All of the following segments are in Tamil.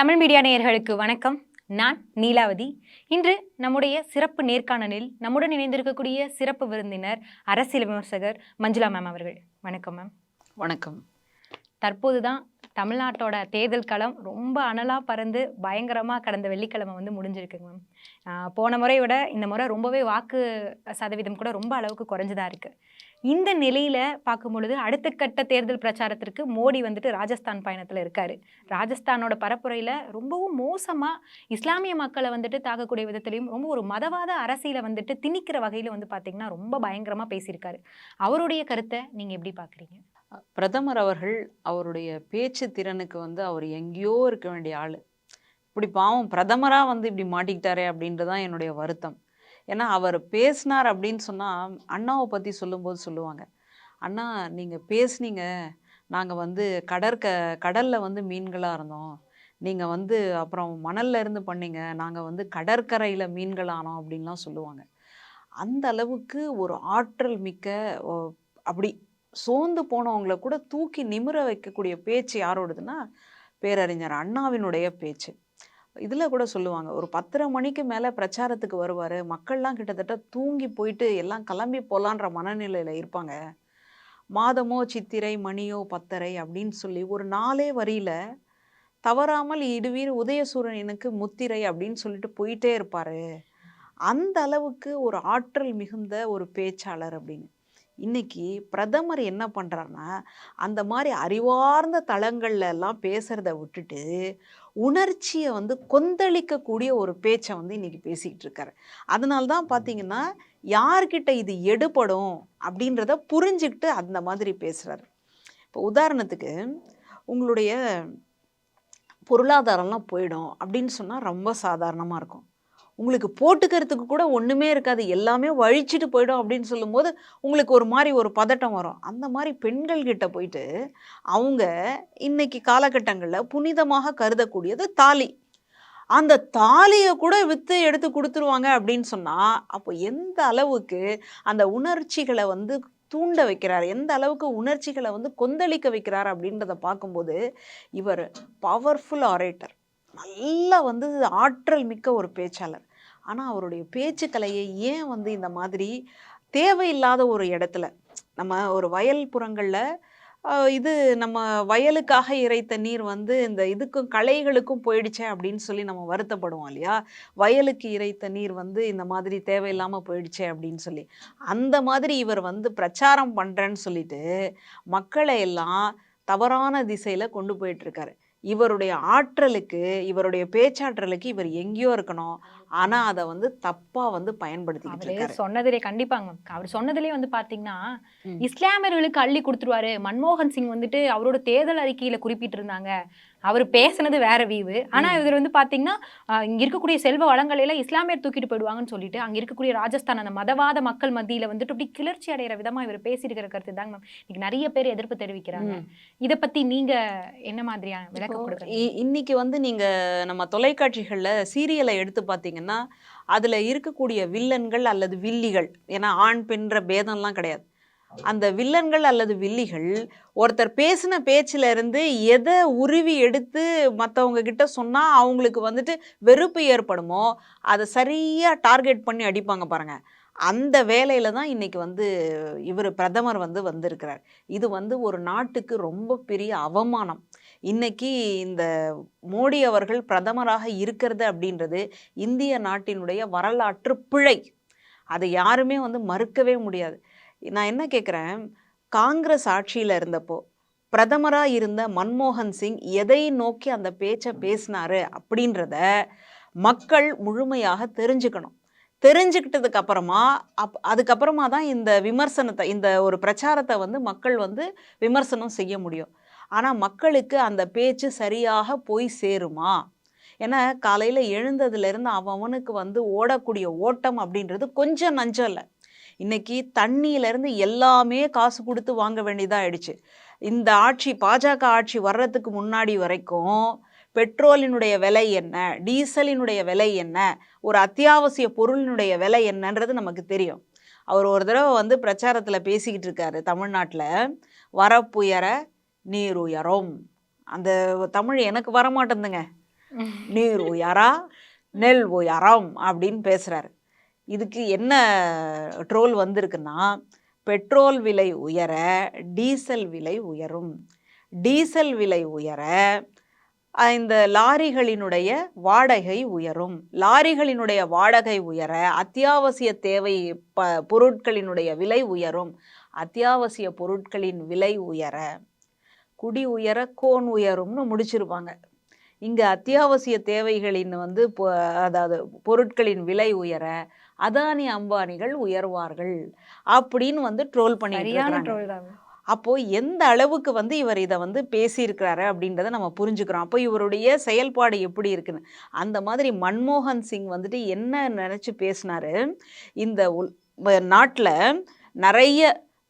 தமிழ் மீடியா நேயர்களுக்கு வணக்கம். நான் நீலாவதி. இன்று நம்முடைய சிறப்பு நேர்காணலில் நம்முடன் இணைந்திருக்கக்கூடிய சிறப்பு விருந்தினர் அரசியல் விமர்சகர் மஞ்சுளா மேம் அவர்கள். வணக்கம் மேம் வணக்கம். தற்போது தான் தமிழ்நாட்டோட தேர்தல் களம் ரொம்ப அனலாக பறந்து பயங்கரமாக கடந்த வெள்ளிக்கிழமை வந்து முடிஞ்சிருக்குங்க மேம் போன முறையை விட இந்த முறை ரொம்பவே வாக்கு சதவீதம் கூட ரொம்ப அளவுக்கு குறைஞ்சதா இருக்கு. இந்த நிலையில் பார்க்கும் பொழுது அடுத்த கட்ட தேர்தல் பிரச்சாரத்திற்கு மோடி வந்துட்டு ராஜஸ்தான் பயணத்தில் இருக்காரு. ராஜஸ்தானோட பரப்புரையில் ரொம்பவும் மோசமாக இஸ்லாமிய மக்களை வந்துட்டு தாக்கக்கூடிய விதத்திலையும் ரொம்ப ஒரு மதவாத அரசியலை வந்துட்டு திணிக்கிற வகையில் வந்து பார்த்தீங்கன்னா ரொம்ப பயங்கரமாக பேசியிருக்காரு. அவருடைய கருத்தை நீங்கள் எப்படி பார்க்குறீங்க? பிரதமர் அவர்கள் அவருடைய பேச்சு திறனுக்கு வந்து அவர் எங்கேயோ இருக்க வேண்டிய ஆள். இப்படி பாவம் பிரதமராக வந்து இப்படி மாட்டிக்கிட்டாரே அப்படின்றது தான் என்னுடைய வருத்தம். ஏன்னா அவர் பேசினார் அப்படின்னு சொன்னால் அண்ணாவை பற்றி சொல்லும்போது சொல்லுவாங்க. அண்ணா நீங்கள் பேசுனீங்க. நாங்கள் வந்து கடற்க கடலில் வந்து மீன்களாக இருந்தோம். நீங்கள் வந்து அப்புறம் மணல்ல இருந்து பண்ணீங்க. நாங்கள் வந்து கடற்கரையில் மீன்களானோம் அப்படின்லாம் சொல்லுவாங்க. அந்த அளவுக்கு ஒரு ஆற்றல் மிக்க ஓ, அப்படி சோர்ந்து போனவங்கள கூட தூக்கி நிமிர வைக்கக்கூடிய பேச்சு யாரோடதுன்னா பேரறிஞர் அண்ணாவினுடைய பேச்சு. இதில் கூட சொல்லுவாங்க ஒரு பத்தரை மணிக்கு மேலே பிரச்சாரத்துக்கு வருவார். மக்கள்லாம் கிட்டத்தட்ட தூங்கி போயிட்டு எல்லாம் கிளம்பி போகலான்ற மனநிலையில் இருப்பாங்க. மாதமோ சித்திரை மணியோ பத்தரை அப்படின்னு சொல்லி ஒரு நாளே வரியில தவறாமல் இடுவீர் உதயசூரனுக்கு முத்திரை அப்படின்னு சொல்லிட்டு போயிட்டே இருப்பார். அந்த அளவுக்கு ஒரு ஆற்றல் மிகுந்த ஒரு பேச்சாளர் அப்படின்னு. இன்னைக்கு பிரதமர் என்ன பண்ணுறாருன்னா அந்த மாதிரி அறிவார்ந்த தளங்கள்ல எல்லாம் விட்டுட்டு உணர்ச்சியை வந்து கொந்தளிக்கக்கூடிய ஒரு பேச்சை வந்து இன்றைக்கி பேசிக்கிட்டு இருக்காரு. அதனால தான் பார்த்தீங்கன்னா யார்கிட்ட இது எடுபடும் அப்படின்றத புரிஞ்சுக்கிட்டு அந்த மாதிரி பேசுகிறாரு இப்போ உதாரணத்துக்கு உங்களுடைய பொருளாதாரம்லாம் போயிடும் அப்படின்னு சொன்னால் ரொம்ப சாதாரணமாக இருக்கும். உங்களுக்கு போட்டுக்கிறதுக்கு கூட ஒன்றுமே இருக்காது. எல்லாமே வழிச்சிட்டு போயிடும் அப்படின்னு சொல்லும்போது உங்களுக்கு ஒரு மாதிரி ஒரு பதட்டம் வரும். அந்த மாதிரி பெண்கள் கிட்ட போயிட்டு அவங்க இன்னைக்கு காலகட்டங்களில் புனிதமாக கருதக்கூடியது தாலி. அந்த தாலியை கூட விற்று எடுத்து கொடுத்துருவாங்க அப்படின்னு சொன்னால் அப்போ எந்த அளவுக்கு அந்த உணர்ச்சிகளை வந்து தூண்ட வைக்கிறார்? எந்த அளவுக்கு உணர்ச்சிகளை வந்து கொந்தளிக்க வைக்கிறார் அப்படின்றத பார்க்கும்போது இவர் பவர்ஃபுல் ஆரேட்டர் நல்லா வந்து ஆற்றல் மிக்க ஒரு பேச்சாளர். ஆனால் அவருடைய பேச்சுக்கலையை ஏன் வந்து இந்த மாதிரி தேவையில்லாத ஒரு இடத்துல நம்ம ஒரு வயல் புறங்களில் இது நம்ம வயலுக்காக இறைத்த நீர் வந்து இந்த இதுக்கும் களைகளுக்கும் போயிடுச்சே அப்படின்னு சொல்லி நம்ம வருத்தப்படுவோம் இல்லையா? வயலுக்கு இறைத்த நீர் வந்து இந்த மாதிரி தேவையில்லாமல் போயிடுச்சே அப்படின்னு சொல்லி. அந்த மாதிரி இவர் வந்து பிரச்சாரம் பண்ணுறேன்னு சொல்லிட்டு மக்களை எல்லாம் தவறான திசையில் கொண்டு போயிட்டுருக்காரு இவருடைய ஆற்றலுக்கு இவருடைய பேச்சாற்றலுக்கு இவர் எங்கேயோ இருக்கணும். ஆனா அதை வந்து தப்பா வந்து பயன்படுத்திக்கிட்டு இருக்காரு. சொன்னதிலே கண்டிப்பாங்க அவர் சொன்னதிலே வந்து பாத்தீங்கன்னா. இஸ்லாமியர்களுக்கு அள்ளி கொடுத்துருவாரு. மன்மோகன் சிங் வந்துட்டு அவரோட தேர்தல் அறிக்கையில குறிப்பிட்டிருந்தாங்க. அவர் பேசுனது வேற வீவு. ஆனா ம். இவர் வந்து பாத்தீங்கன்னா ஆஹ், இங்க இருக்கக்கூடிய செல்வ வளங்களை எல்லாம் இஸ்லாமியர் தூக்கிட்டு போயிடுவாங்கன்னு சொல்லிட்டு அங்க இருக்கக்கூடிய ராஜஸ்தான் அந்த மதவாத மக்கள் மத்தியில வந்துட்டு அப்படி கிளர்ச்சி அடைகிற விதமா இவர் பேசியிருக்கிற கருத்து தாங்க மேம் இன்னைக்கு நிறைய பேர் எதிர்ப்பு தெரிவிக்கிறாங்க. இத பத்தி நீங்க என்ன மாதிரியான விளக்கம் இன்னைக்கு வந்து நீங்க நம்ம தொலைக்காட்சிகள்ல சீரியலை எடுத்து பார்த்தீங்கன்னா அதுல இருக்கக்கூடிய வில்லன்கள் அல்லது வில்லிகள் ஏன்னா ஆண் பெண்ற பேதம்லாம் கிடையாது. அந்த வில்லன்கள் அல்லது வில்லிகள் ஒருத்தர் பேசின பேச்சுல இருந்து எதை உருவி எடுத்து மற்றவங்க கிட்ட சொன்னால் அவங்களுக்கு வந்துட்டு வெறுப்பு ஏற்படுமோ அதை சரியாக டார்கெட் பண்ணி அடிப்பாங்க பாருங்க. அந்த வேலையில தான் இன்னைக்கு வந்து இவர் பிரதமர் வந்து வந்திருக்கிறார். இது வந்து ஒரு நாட்டுக்கு ரொம்ப பெரிய அவமானம். இன்னைக்கு இந்த மோடி அவர்கள் பிரதமராக இருக்கிறது அப்படின்றது இந்திய நாட்டினுடைய வரலாற்று பிழை. அதை யாருமே வந்து மறுக்கவே முடியாது. நான் என்ன கேட்குறேன் காங்கிரஸ் ஆட்சியில் இருந்தப்போ பிரதமராக இருந்த மன்மோகன் சிங் எதை நோக்கி அந்த பேச்சை பேசினாரு அப்படின்றத மக்கள் முழுமையாக தெரிஞ்சுக்கணும். தெரிஞ்சுக்கிட்டதுக்கு அப்புறமா அப் அதுக்கப்புறமா தான் இந்த விமர்சனத்தை இந்த ஒரு பிரச்சாரத்தை வந்து மக்கள் வந்து விமர்சனம் செய்ய முடியும். ஆனால் மக்களுக்கு அந்த பேச்சு சரியாக போய் சேருமா? ஏன்னா காலையில் எழுந்ததுலேருந்து அவனுக்கு வந்து ஓடக்கூடிய ஓட்டம் அப்படின்றது கொஞ்சம் நஞ்சம் இல்லை. இன்னைக்கு தண்ணியிலேருந்து எல்லாமே காசு கொடுத்து வாங்க வேண்டியதாக ஆயிடுச்சு இந்த ஆட்சி பாஜக ஆட்சி வர்றதுக்கு முன்னாடி வரைக்கும் பெட்ரோலினுடைய விலை என்ன டீசலினுடைய விலை என்ன ஒரு அத்தியாவசிய பொருளினுடைய விலை என்னன்றது நமக்கு தெரியும். அவர் ஒரு தடவை வந்து பிரச்சாரத்தில் பேசிக்கிட்டு இருக்காரு தமிழ்நாட்டில் வரப்புயர நீர் உயரும் அந்த தமிழ் எனக்கு வரமாட்டேந்துங்க. நீர் உயரா நெல் உயரம் அப்படின்னு பேசுறாரு. இதுக்கு என்ன ட்ரோல் வந்திருக்குன்னா பெட்ரோல் விலை உயர டீசல் விலை உயரும். டீசல் விலை உயர இந்த லாரிகளினுடைய வாடகை உயரும். லாரிகளினுடைய வாடகை உயர அத்தியாவசிய தேவை ப பொருட்களினுடைய விலை உயரும். அத்தியாவசிய பொருட்களின் விலை உயர குடி உயர கோன் உயரும்னு முடிச்சிருப்பாங்க. இங்கே அத்தியாவசிய தேவைகளின் வந்து அதாவது பொருட்களின் விலை உயர அதானி அம்பானிகள் உயர்வார்கள் அப்படின்னு வந்து ட்ரோல் பண்ணிட்டு சரியான இருக்காங்க ட்ரோல் தான் அப்போ எந்த அளவுக்கு வந்து இவர் இதை வந்து பேசியிருக்கிறாரு அப்படின்றத நம்ம புரிஞ்சுக்கிறோம். அப்போ இவருடைய செயல்பாடு எப்படி இருக்குன்னு. அந்த மாதிரி மன்மோகன் சிங் வந்துட்டு என்ன நினச்சி பேசினாரு? இந்த நாட்டில் நிறைய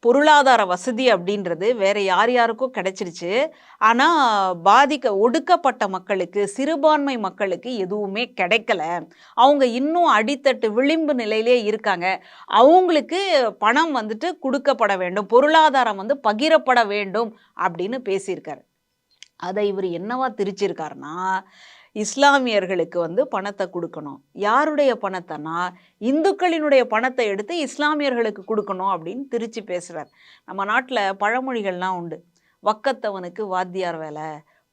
பொருளாதார வசதி அப்படின்றது வேற யார் யாருக்கும் கிடைச்சிருச்சு. ஆனால் பாதிக்க ஒடுக்கப்பட்ட மக்களுக்கு சிறுபான்மை மக்களுக்கு எதுவுமே கிடைக்கல. அவங்க இன்னும் அடித்தட்டு விளிம்பு நிலையிலே இருக்காங்க. அவங்களுக்கு பணம் வந்துட்டு கொடுக்கப்பட வேண்டும். பொருளாதாரம் வந்து பகிரப்பட வேண்டும் அப்படின்னு பேசியிருக்காரு. அதை இவர் என்னவா திரிச்சிருக்காருன்னா இஸ்லாமியர்களுக்கு வந்து பணத்தை கொடுக்கணும். யாருடைய பணத்தைனா இந்துக்களினுடைய பணத்தை எடுத்து இஸ்லாமியர்களுக்கு கொடுக்கணும் அப்படின்னு திருச்சி பேசுறார். நம்ம நாட்டில் பழமொழிகள்லாம் உண்டு. வக்கத்தவனுக்கு வாத்தியார் வேலை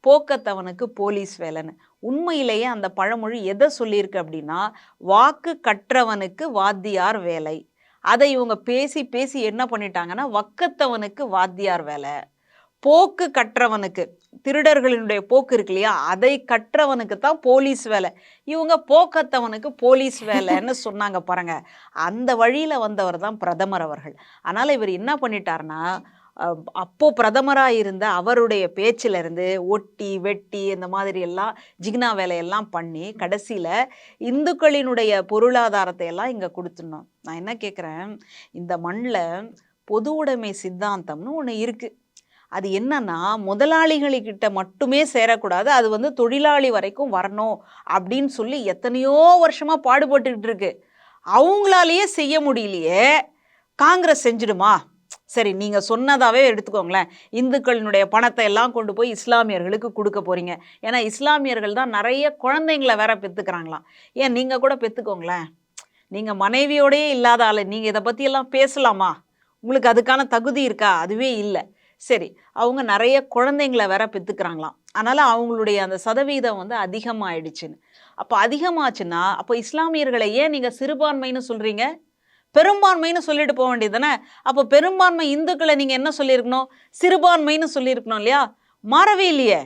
போக்கத்தவனுக்கு போலீஸ் வேலைன்னு. உண்மையிலேயே அந்த பழமொழி எதை சொல்லியிருக்கு அப்படின்னா வாக்கு கற்றவனுக்கு வாத்தியார் வேலை. அதை இவங்க பேசி பேசி என்ன பண்ணிட்டாங்கன்னா வக்கத்தவனுக்கு வாத்தியார் வேலை. போக்கு கற்றவனுக்கு திருடர்களினுடைய போக்கு இருக்கு இல்லையா? அதை கற்றவனுக்கு தான் போலீஸ் வேலை. இவங்க போக்கத்தவனுக்கு போலீஸ் வேலைன்னு சொன்னாங்க பாருங்க. அந்த வழியில வந்தவர் தான் பிரதமர் அவர்கள். அதனால இவர் என்ன பண்ணிட்டாருன்னா அஹ், அப்போ பிரதமராக இருந்த அவருடைய பேச்சில இருந்து ஒட்டி வெட்டி இந்த மாதிரி எல்லாம் ஜிக்னா வேலையெல்லாம் பண்ணி கடைசியில இந்துக்களினுடைய பொருளாதாரத்தை எல்லாம் இங்க கொடுத்துடணும். நான் என்ன கேட்குறேன் இந்த மண்ணில் பொது உடைமை சித்தாந்தம்னு ஒன்று இருக்கு. அது என்னன்னா முதலாளிகளுக்கிட்ட மட்டுமே சேரக்கூடாது. அது வந்து தொழிலாளி வரைக்கும் வரணும் அப்படின்னு சொல்லி எத்தனையோ வருஷமாக பாடுபட்டுக்கிட்டு இருக்கு. அவங்களாலேயே செய்ய முடியலையே காங்கிரஸ் செஞ்சிடுமா? சரி நீங்கள் சொன்னதாகவே எடுத்துக்கோங்களேன். இந்துக்களினுடைய பணத்தை எல்லாம் கொண்டு போய் இஸ்லாமியர்களுக்கு கொடுக்க போகிறீங்க ஏன்னா இஸ்லாமியர்கள் தான் நிறைய குழந்தைங்கள வேற பெற்றுக்கிறாங்களாம் ஏன் நீங்கள் கூட பெற்றுக்கோங்களேன் நீங்கள் மனைவியோடயே இல்லாத ஆள் நீங்கள் இதை பற்றியெல்லாம் பேசலாமா? உங்களுக்கு அதுக்கான தகுதி இருக்கா? அதுவே இல்லை. சரி அவங்க நிறைய குழந்தைங்கள வேற பெற்றுக்கிறாங்களாம் அதனால் அவங்களுடைய அந்த சதவீதம் வந்து அதிகமாகிடுச்சுன்னு அப்போ அதிகமாச்சுன்னா அப்போ இஸ்லாமியர்களை ஏன் நீங்கள் சிறுபான்மைன்னு சொல்கிறீங்க பெரும்பான்மைன்னு சொல்லிட்டு போக வேண்டியது தானே அப்போ பெரும்பான்மை இந்துக்களை நீங்கள் என்ன சொல்லியிருக்கணும்? சிறுபான்மைன்னு சொல்லியிருக்கணும் இல்லையா? மாறவே இல்லையே.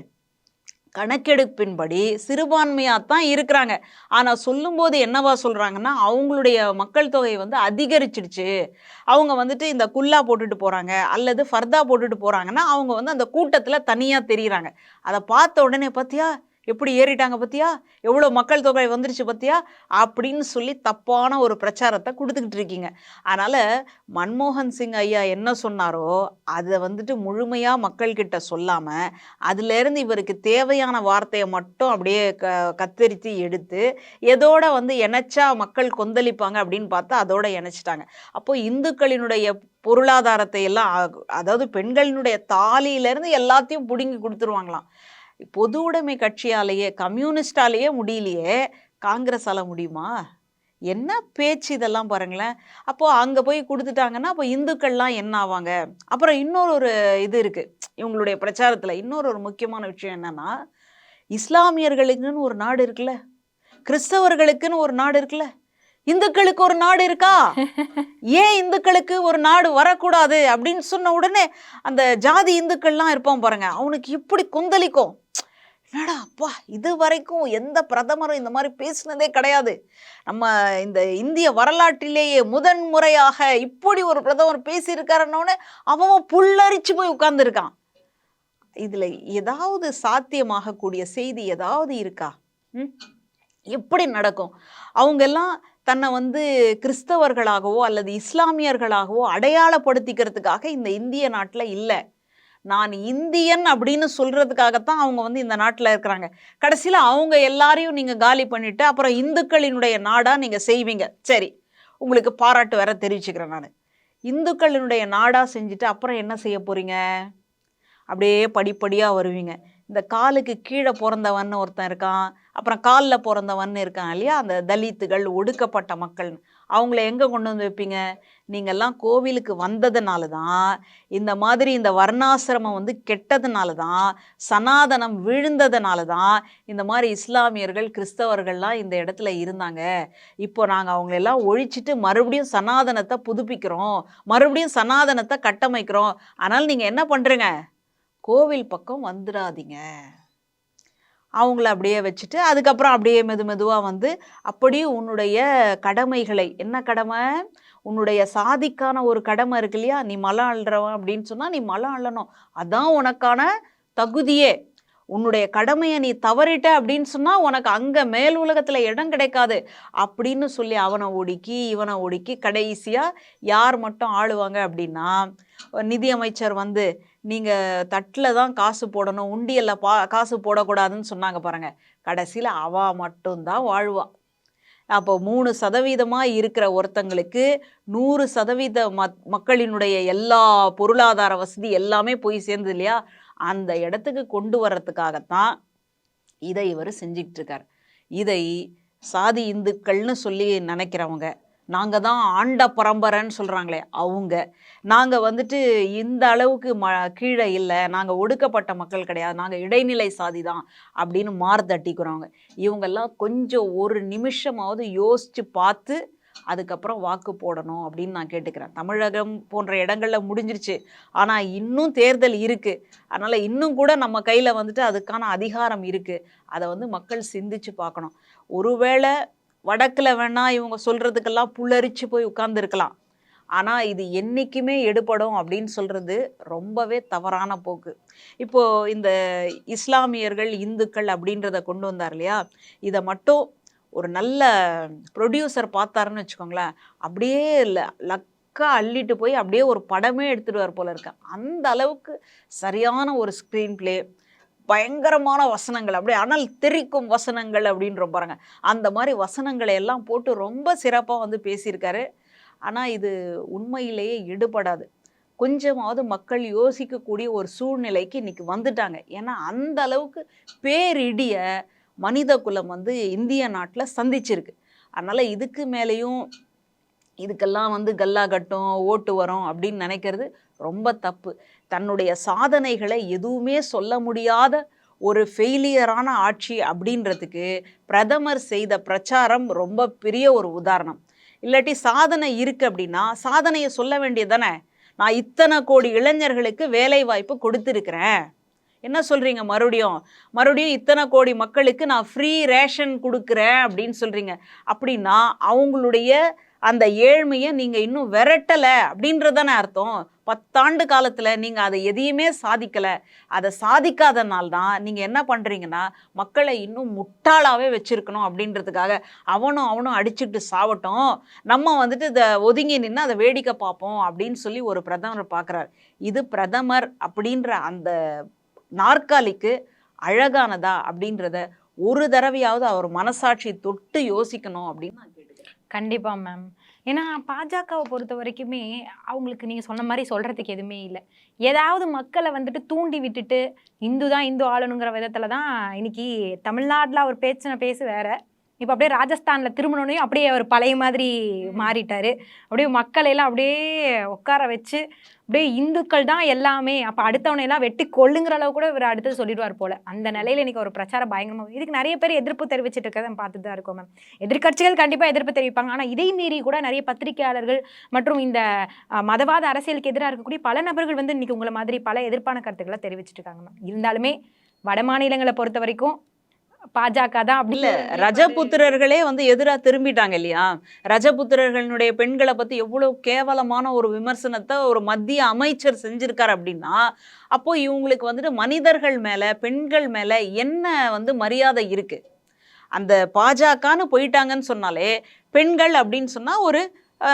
கணக்கெடுப்பின்படி சிறுபான்மையாக தான் இருக்கிறாங்க. ஆனால் சொல்லும்போது என்னவா சொல்கிறாங்கன்னா அவங்களுடைய மக்கள் தொகை வந்து அதிகரிச்சிடுச்சு. அவங்க வந்துட்டு இந்த குல்லா போட்டுட்டு போகிறாங்க அல்லது ஃபர்தா போட்டுட்டு போகிறாங்கன்னா அவங்க வந்து அந்த கூட்டத்தில் தனியாக தெரியுறாங்க. அதை பார்த்த உடனே பார்த்தியா எப்படி ஏறிட்டாங்க பார்த்தியா எவ்வளோ மக்கள் தொகை வந்துருச்சு பார்த்தியா அப்படின்னு சொல்லி தப்பான ஒரு பிரச்சாரத்தை கொடுத்துக்கிட்டு இருக்கீங்க. அதனால் மன்மோகன் சிங் ஐயா என்ன சொன்னாரோ அதை வந்துட்டு முழுமையாக மக்கள்கிட்ட சொல்லாமல் அதுலேருந்து இவருக்கு தேவையான வார்த்தையை மட்டும் அப்படியே க கத்தரித்து எடுத்து எதோட வந்து இணைச்சா மக்கள் கொந்தளிப்பாங்க அப்படின்னு பார்த்தா அதோட இணைச்சிட்டாங்க. அப்போ இந்துக்களினுடைய பொருளாதாரத்தை எல்லாம் அதாவது பெண்களினுடைய தாலியிலேருந்து எல்லாத்தையும் பிடுங்கி கொடுத்துருவாங்களாம். பொது உடைமை கட்சியாலேயே கம்யூனிஸ்டாலேயே முடியலையே காங்கிரஸால முடியுமா? என்ன பேச்சு இதெல்லாம் பாருங்களேன். அப்போது அங்கே போய் கொடுத்துட்டாங்கன்னா அப்போ இந்துக்கள்லாம் என்ன ஆவாங்க? அப்புறம் இன்னொரு ஒரு இது இருக்குது இவங்களுடைய பிரச்சாரத்தில். இன்னொரு ஒரு முக்கியமான விஷயம் என்னன்னா இஸ்லாமியர்களுக்குன்னு ஒரு நாடு இருக்குல்ல? கிறிஸ்தவர்களுக்குன்னு ஒரு நாடு இருக்குல்ல? இந்துக்களுக்கு ஒரு நாடு இருக்கா? ஏன் இந்துக்களுக்கு ஒரு நாடு வரக்கூடாது? அப்படின்னு சொன்ன உடனே அந்த ஜாதி இந்துக்கள்லாம் இருப்பான் பாருங்க. அவனுக்கு இப்படி கொந்தளிக்கும். என்னடா அப்பா இது வரைக்கும் எந்த பிரதமரும் இந்த மாதிரி பேசினதே கிடையாது. நம்ம இந்த இந்திய வரலாற்றிலேயே முதன் முறையாக இப்படி ஒரு பிரதமர் பேசியிருக்காருன்னொடனே அவன் புல்லரிச்சு போய் உட்கார்ந்துருக்கான். இதுல ஏதாவது சாத்தியமாகக்கூடிய செய்தி ஏதாவது இருக்கா? எப்படி நடக்கும்? அவங்க எல்லாம் தன்னை வந்து கிறிஸ்தவர்களாகவோ அல்லது இஸ்லாமியர்களாகவோ அடையாளப்படுத்திக்கிறதுக்காக இந்த இந்திய நாட்டில் இல்லை. நான் இந்தியன் அப்படின்னு சொல்கிறதுக்காகத்தான் அவங்க வந்து இந்த நாட்டில் இருக்கிறாங்க. கடைசியில் அவங்க எல்லாரையும் நீங்கள் காலி பண்ணிவிட்டு அப்புறம் இந்துக்களினுடைய நாடாக நீங்கள் செய்வீங்க. சரி உங்களுக்கு பாராட்டு வேற தெரிவிச்சுக்கிறேன் நான். இந்துக்களினுடைய நாடாக செஞ்சுட்டு அப்புறம் என்ன செய்ய போகிறீங்க அப்படியே படிப்படியாக வருவீங்க. இந்த காலுக்கு கீழே பிறந்தவன் ஒருத்தன் இருக்கான் அப்புறம் காலில் பிறந்தவன் இருக்கான் இல்லையா? அந்த தலித்துகள் ஒடுக்கப்பட்ட மக்கள் அவங்கள எங்கே கொண்டு வந்து வைப்பீங்க? நீங்கள்லாம் கோவிலுக்கு வந்ததுனால தான் இந்த மாதிரி இந்த வர்ணாசிரமம் வந்து கெட்டதுனால தான் சனாதனம் விழுந்ததுனால தான் இந்த மாதிரி இஸ்லாமியர்கள் கிறிஸ்தவர்கள்லாம் இந்த இடத்துல இருந்தாங்க. இப்போ நாங்கள் அவங்களெல்லாம் ஒழிச்சிட்டு மறுபடியும் சனாதனத்தை புதுப்பிக்கிறோம் மறுபடியும் சனாதனத்தை கட்டமைக்கிறோம். ஆனால் நீங்கள் என்ன பண்ணுறீங்க கோவில் பக்கம் வந்துடாதீங்க அவங்கள அப்படியே வச்சுட்டு அதுக்கப்புறம் அப்படியே மெது மெதுவாக வந்து அப்படியே உன்னுடைய கடமைகளை என்ன கடமை? உன்னுடைய சாதிக்கான ஒரு கடமை இருக்கு இல்லையா? நீ மலம் அழுறவன் அப்படின்னு சொன்னால் நீ மலம் அள்ளணும் அதான் உனக்கான தகுதியே. உன்னுடைய கடமையை நீ தவறிட்ட அப்படின்னு சொன்னால் உனக்கு அங்கே மேல் உலகத்தில் இடம் கிடைக்காது அப்படின்னு சொல்லி அவனை ஒடுக்கி இவனை ஒடுக்கி கடைசியாக யார் மட்டும் ஆளுவாங்க அப்படின்னா நிதியமைச்சர் வந்து நீங்கள் தட்டில் தான் காசு போடணும் உண்டியலில் பா காசு போடக்கூடாதுன்னு சொன்னாங்க பாருங்கள் கடைசியில் அவ மட்டும்தான் வாழ்வாள் அப்போ மூணு சதவீதமாக இருக்கிற ஒருத்தங்களுக்கு நூறு சதவீத மக் மக்களினுடைய எல்லா பொருளாதார வசதி எல்லாமே போய் சேர்ந்தது இல்லையா? அந்த இடத்துக்கு கொண்டு வர்றதுக்காகத்தான் இதை இவர் செஞ்சுக்கிட்டு இருக்கார் இதை சாதி இந்துக்கள்னு சொல்லி நினைக்கிறவங்க நாங்கள் தான் ஆண்ட பரம்பரைன்னு சொல்கிறாங்களே அவங்க நாங்கள் வந்துட்டு இந்த அளவுக்கு ம கீழே இல்லை நாங்கள் ஒடுக்கப்பட்ட மக்கள் கிடையாது நாங்கள் இடைநிலை சாதி தான் அப்படின்னு மாறு தட்டிக்கிறவங்க இவங்கெல்லாம் கொஞ்சம் ஒரு நிமிஷமாவது யோசித்து பார்த்து அதுக்கப்புறம் வாக்கு போடணும் அப்படின்னு நான் கேட்டுக்கிறேன். தமிழகம் போன்ற இடங்களில் முடிஞ்சிருச்சு. ஆனால் இன்னும் தேர்தல் இருக்குது அதனால் இன்னும் கூட நம்ம கையில் வந்துட்டு அதுக்கான அதிகாரம் இருக்குது அதை வந்து மக்கள் சிந்திச்சு பார்க்கணும். ஒருவேளை வடக்கில் வேணால் இவங்க சொல்கிறதுக்கெல்லாம் புல்லரிச்சு போய் உட்கார்ந்துருக்கலாம். ஆனால் இது என்றைக்குமே எடுபடும் அப்படின்னு சொல்கிறது ரொம்பவே தவறான போக்கு. இப்போது இந்த இஸ்லாமியர்கள் இந்துக்கள் அப்படின்றத கொண்டு வந்தார் இல்லையா? இதை மட்டும் ஒரு நல்ல ப்ரொடியூசர் பார்த்தாருன்னு வச்சுக்கோங்களேன் அப்படியே ல லக்கா அள்ளிட்டு போய் அப்படியே ஒரு படமே எடுத்துகிட்டு வர போல இருக்கேன் அந்த அளவுக்கு சரியான ஒரு ஸ்க்ரீன் பிளே பயங்கரமான வசனங்கள் அப்படியே அனல் தெரிக்கும் வசனங்கள் அப்படின்ற பாருங்க. அந்த மாதிரி வசனங்களை எல்லாம் போட்டு ரொம்ப சிறப்பாக வந்து பேசியிருக்காரு. ஆனால் இது உண்மையிலேயே எடுபடாது கொஞ்சமாவது மக்கள் யோசிக்கக்கூடிய ஒரு சூழ்நிலைக்கு இன்றைக்கி வந்துட்டாங்க. ஏன்னா அந்த அளவுக்கு பேரிடிய மனித குலம் வந்து இந்திய நாட்டில் சந்திச்சிருக்கு. அதனால் இதுக்கு மேலேயும் இதுக்கெல்லாம் வந்து கல்லா கட்டும் ஓட்டு வரும் அப்படின்னு நினைக்கிறது ரொம்ப தப்பு. தன்னுடைய சாதனைகளை எதுவுமே சொல்ல முடியாத ஒரு ஃபெயிலியரான ஆட்சி அப்படின்றதுக்கு பிரதமர் செய்த பிரச்சாரம் ரொம்ப பெரிய ஒரு உதாரணம். இல்லாட்டி சாதனை இருக்குது அப்படின்னா சாதனையை சொல்ல வேண்டியது தானே? நான் இத்தனை கோடி இளைஞர்களுக்கு வேலை வாய்ப்பு கொடுத்துருக்குறேன். என்ன சொல்கிறீங்க மறுபடியும் மறுபடியும் இத்தனை கோடி மக்களுக்கு நான் ஃப்ரீ ரேஷன் கொடுக்குறேன் அப்படின்னு சொல்கிறீங்க அப்படின்னா அவங்களுடைய அந்த ஏழ்மையை நீங்கள் இன்னும் விரட்டலை அப்படின்றதானே அர்த்தம். பத்தாண்டு காலத்தில் நீங்கள் அதை எதையுமே சாதிக்கலை. அதை சாதிக்காதனால தான் நீங்கள் என்ன பண்ணுறீங்கன்னா மக்களை இன்னும் முட்டாளாகவே வச்சிருக்கணும் அப்படின்றதுக்காக அவனும் அவனும் அடிச்சுட்டு சாவட்டும். நம்ம வந்துட்டு இதை ஒதுங்கி நின்று அதை வேடிக்கை பார்ப்போம் அப்படின்னு சொல்லி ஒரு பிரதமர் பார்க்குறாரு இது பிரதமர் அப்படின்ற அந்த நாற்காலிக்கு அழகானதா அப்படின்றத ஒரு தடவையாவது அவர் மனசாட்சி தொட்டு யோசிக்கணும் அப்படின்னு நான் கேட்டுக்கிறேன். கண்டிப்பாக மேம் ஏன்னா பாஜகவை பொறுத்த வரைக்குமே அவங்களுக்கு நீங்கள் சொன்ன மாதிரி சொல்கிறதுக்கு எதுவுமே இல்லை. ஏதாவது மக்களை வந்துட்டு தூண்டி விட்டுட்டு இந்து தான் இந்து ஆளணுங்கிற விதத்தில் தான் இன்னைக்கு தமிழ்நாட்டில் அவர் பேச்சின பேசு வேறு. இப்போ அப்படியே ராஜஸ்தானில் திருமணனையும் அப்படியே அவர் பழைய மாதிரி மாறிட்டாரு. அப்படியே மக்களை எல்லாம் அப்படியே உட்கார வச்சு அப்படியே இந்துக்கள் தான் எல்லாமே அப்போ அடுத்தவனை எல்லாம் வெட்டி கொள்ளுங்கிற அளவு கூட இவர் அடுத்து சொல்லிடுவார் போல. அந்த நிலையில இன்னைக்கு ஒரு பிரச்சாரம் பயங்கரமாக இதுக்கு நிறைய பேர் எதிர்ப்பு தெரிவிச்சிட்டு இருக்கதை பார்த்துட்டு தான் இருக்கோம் மேம் எதிர்க்கட்சிகள் கண்டிப்பாக எதிர்ப்பு தெரிவிப்பாங்க. ஆனால் இதை மீறி கூட நிறைய பத்திரிகையாளர்கள் மற்றும் இந்த மதவாத அரசியலுக்கு எதிராக இருக்கக்கூடிய பல நபர்கள் வந்து இன்னைக்கு உங்களை மாதிரி பல எதிர்ப்பான கருத்துக்களை தெரிவிச்சிட்டு இருக்காங்க மேம் இருந்தாலுமே வட மாநிலங்களை பொறுத்த வரைக்கும் பாஜக தான் அப்படி இல்ல ரஜபுத்திரர்களே வந்து எதிரா திரும்பிட்டாங்க இல்லையா? ரஜபுத்திரர்களுடைய பெண்களை பத்தி எவ்வளவு கேவலமான ஒரு விமர்சனத்தை ஒரு மத்திய அமைச்சர் செஞ்சிருக்காரு அப்படின்னா அப்போ இவங்களுக்கு வந்துட்டு மனிதர்கள் மேல பெண்கள் மேல என்ன வந்து மரியாதை இருக்கு? அந்த பாஜகன்னு போயிட்டாங்கன்னு சொன்னாலே பெண்கள் அப்படின்னு சொன்னா ஒரு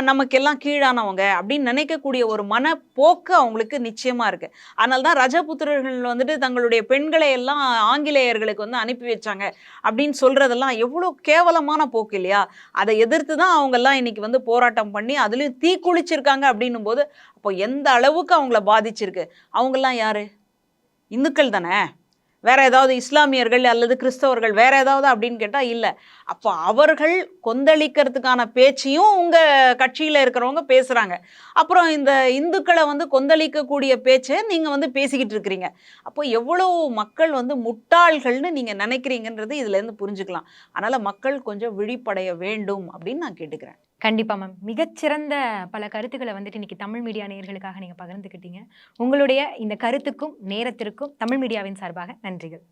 நமக்கெல்லாம் கீழானவங்க அப்படின்னு நினைக்கக்கூடிய ஒரு மனப்போக்கு அவங்களுக்கு நிச்சயமா இருக்கு. அதனால தான் ரஜபுத்திரர்கள் வந்துட்டு தங்களுடைய பெண்களை எல்லாம் ஆங்கிலேயர்களுக்கு வந்து அனுப்பி வச்சாங்க அப்படின்னு சொல்றதெல்லாம் எவ்வளோ கேவலமான போக்கு இல்லையா? அதை எதிர்த்து தான் அவங்கெல்லாம் இன்னைக்கு வந்து போராட்டம் பண்ணி அதுலேயும் தீ குளிச்சிருக்காங்க அப்படின்னும் போது அப்போ எந்த அளவுக்கு அவங்கள பாதிச்சிருக்கு? அவங்கெல்லாம் யாரு? இந்துக்கள் தானே? வேற ஏதாவது இஸ்லாமியர்கள் அல்லது கிறிஸ்தவர்கள் வேற ஏதாவது அப்படின்னு கேட்டால் இல்லை. அப்போ அவர்கள் கொந்தளிக்கிறதுக்கான பேச்சையும் உங்கள் கட்சியில் இருக்கிறவங்க பேசுகிறாங்க அப்புறம் இந்த இந்துக்களை வந்து கொந்தளிக்கக்கூடிய பேச்சை நீங்கள் வந்து பேசிக்கிட்டு இருக்கிறீங்க. அப்போ எவ்வளவு மக்கள் வந்து முட்டாள்கள்னு நீங்கள் நினைக்கிறீங்கன்றது இதுலேருந்து புரிஞ்சுக்கலாம். அதனால் மக்கள் கொஞ்சம் விழிப்படைய வேண்டும் அப்படின்னு நான் கேட்டுக்கிறேன். கண்டிப்பாக மேம் மிகச்சிறந்த பல கருத்துக்களை வந்துட்டு இன்னைக்கு தமிழ் மீடியா நேயர்களுக்காக நீங்கள் பகிர்ந்துக்கிட்டீங்க. உங்களுடைய இந்த கருத்துக்கும் நேரத்திற்கும் தமிழ் மீடியாவின் சார்பாக நன்றிகள்.